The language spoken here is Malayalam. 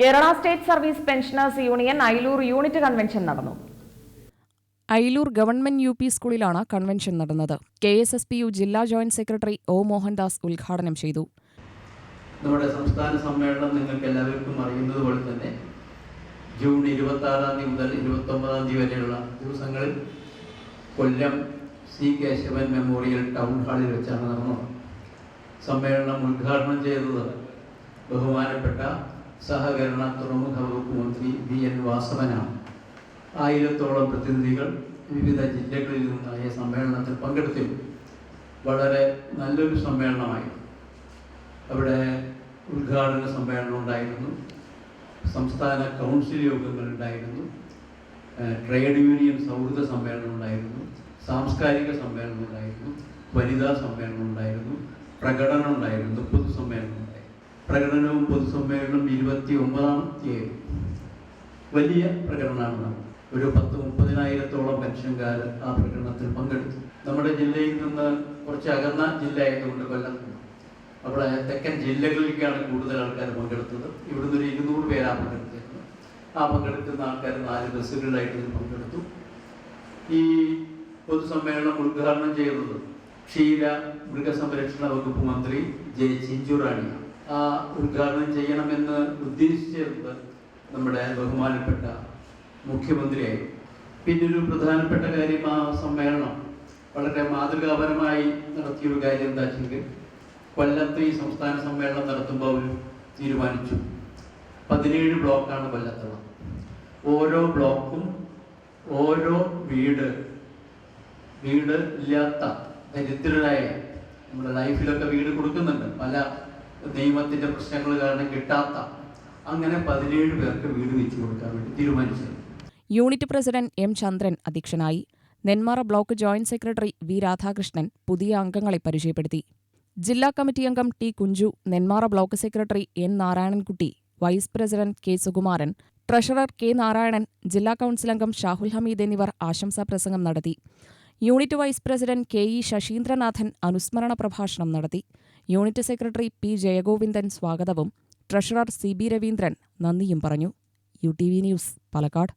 Kerala state service pensioners union Ailur unit convention നടന്നു. ഐലൂർ ഗവൺമെന്റ് യു പി സ്കൂളിലാണ് കൺവെൻഷൻ നടന്നത്. K S S P U ജില്ലാ ജോയിന്റ് സെക്രട്ടറി ഒ മോഹൻദാസ് ഉദ്ഘാടനം ചെയ്തു. നമ്മുടെ സംസ്ഥാന സമ്മേളനം നിങ്ങൾക്ക് എല്ലാവർക്കും അറിയുന്നത് പോലെ തന്നെ ജൂൺ ഇരുപത്തി ആറാം തീയതി മുതൽ ഇരുപത്തി ഒമ്പതാം തീയതി വരെയുള്ള ദിവസങ്ങളിൽ Kollam C Kesavan memorial town ഹാളിൽ വെച്ചാണ് നടന്നത്. സമ്മേളനം ഉദ്ഘാടനം ചെയ്തത് ബഹുമാനപ്പെട്ട സഹകരണ തുറമുഖ വകുപ്പ് മന്ത്രി വി എൻ വാസവനാണ്. ആയിരത്തോളം പ്രതിനിധികൾ വിവിധ ജില്ലകളിൽ നിന്നായ സമ്മേളനത്തിൽ പങ്കെടുത്തിരുന്നു. വളരെ നല്ലൊരു സമ്മേളനമായിരുന്നു അവിടെ ഉദ്ഘാടന സമ്മേളനം ഉണ്ടായിരുന്നു. സംസ്ഥാന കൗൺസിൽ യോഗങ്ങൾ ഉണ്ടായിരുന്നു. ട്രേഡ് യൂണിയൻ സൗഹൃദ സമ്മേളനം ഉണ്ടായിരുന്നു. സാംസ്കാരിക സമ്മേളനം ഉണ്ടായിരുന്നു. വനിതാ സമ്മേളനം ഉണ്ടായിരുന്നു. പ്രകടനം ഉണ്ടായിരുന്നു. പൊതുസമ്മേളനം പ്രകടനവും പൊതുസമ്മേളനം ഇരുപത്തി ഒമ്പതാം തീയതി. വലിയ പ്രകടനമാണ്. ഒരു പത്ത് മുപ്പതിനായിരത്തോളം പെൻഷൻകാർ ആ പ്രകടനത്തിൽ പങ്കെടുത്തു. നമ്മുടെ ജില്ലയിൽ നിന്ന് കുറച്ച് അകന്ന ജില്ല ആയതുകൊണ്ട് കൊല്ലം അവിടെ തെക്കൻ ജില്ലകളിലേക്കാണ് കൂടുതൽ ആൾക്കാർ പങ്കെടുത്തത്. ഇവിടുന്ന് ഒരു ഇരുന്നൂറ് പേരാണ് പങ്കെടുത്തിരുന്നത് ആ പങ്കെടുക്കുന്ന ആൾക്കാർ നാല് ബസ്സുകളിലായിട്ട് പങ്കെടുത്തു. ഈ പൊതുസമ്മേളനം ഉദ്ഘാടനം ചെയ്തത് ക്ഷീര മൃഗസംരക്ഷണ വകുപ്പ് മന്ത്രി ജെ ചിഞ്ചുറാണിയാണ്. ഉദ്ഘാടനം ചെയ്യണമെന്ന് ഉദ്ദേശിച്ചിരുന്നത് നമ്മുടെ ബഹുമാനപ്പെട്ട മുഖ്യമന്ത്രിയായി. പിന്നൊരു പ്രധാനപ്പെട്ട കാര്യം ആ സമ്മേളനം വളരെ മാതൃകാപരമായി നടത്തിയൊരു കാര്യം എന്താ വെച്ചെങ്കിൽ കൊല്ലത്ത് ഈ സംസ്ഥാന സമ്മേളനം നടത്തുമ്പോൾ അവർ തീരുമാനിച്ചു. പതിനേഴ് ബ്ലോക്കാണ് കൊല്ലത്തുള്ളത്. ഓരോ ബ്ലോക്കും ഓരോ വീട് വീട് ഇല്ലാത്ത ദരിദ്രരായ നമ്മുടെ ലൈഫിലൊക്കെ വീട് കൊടുക്കുന്നുണ്ട്. പല നിയമത്തിന്റെ പ്രശ്നങ്ങൾ കാരണം കിട്ടാത്ത അങ്ങനെ പതിനേഴ് പേർക്ക് വീട് വെച്ചു കൊടുക്കാൻ വേണ്ടി തീരുമാനിച്ചത്. യൂണിറ്റ് പ്രസിഡന്റ് എം ചന്ദ്രൻ അധ്യക്ഷനായി. Nenmara block joint secretary V Radhakrishnan പുതിയ അംഗങ്ങളെ പരിചയപ്പെടുത്തി. ജില്ലാ കമ്മിറ്റി അംഗം T Kunju Nenmara block secretary N Narayanankutty vice president K Sukumaran treasurer K Narayanan ജില്ലാ കൌൺസിൽ അംഗം ഷാഹുൽ ഹമീദ് എന്നിവർ ആശംസാ പ്രസംഗം നടത്തി. Unit vice president K E Sasheendranathan അനുസ്മരണ പ്രഭാഷണം നടത്തി. യൂണിറ്റ് സെക്രട്ടറി പി ജയഗോവിന്ദൻ സ്വാഗതവും ട്രഷറർ സി ബി രവീന്ദ്രൻ നന്ദിയും പറഞ്ഞു. U T V news Palakkad.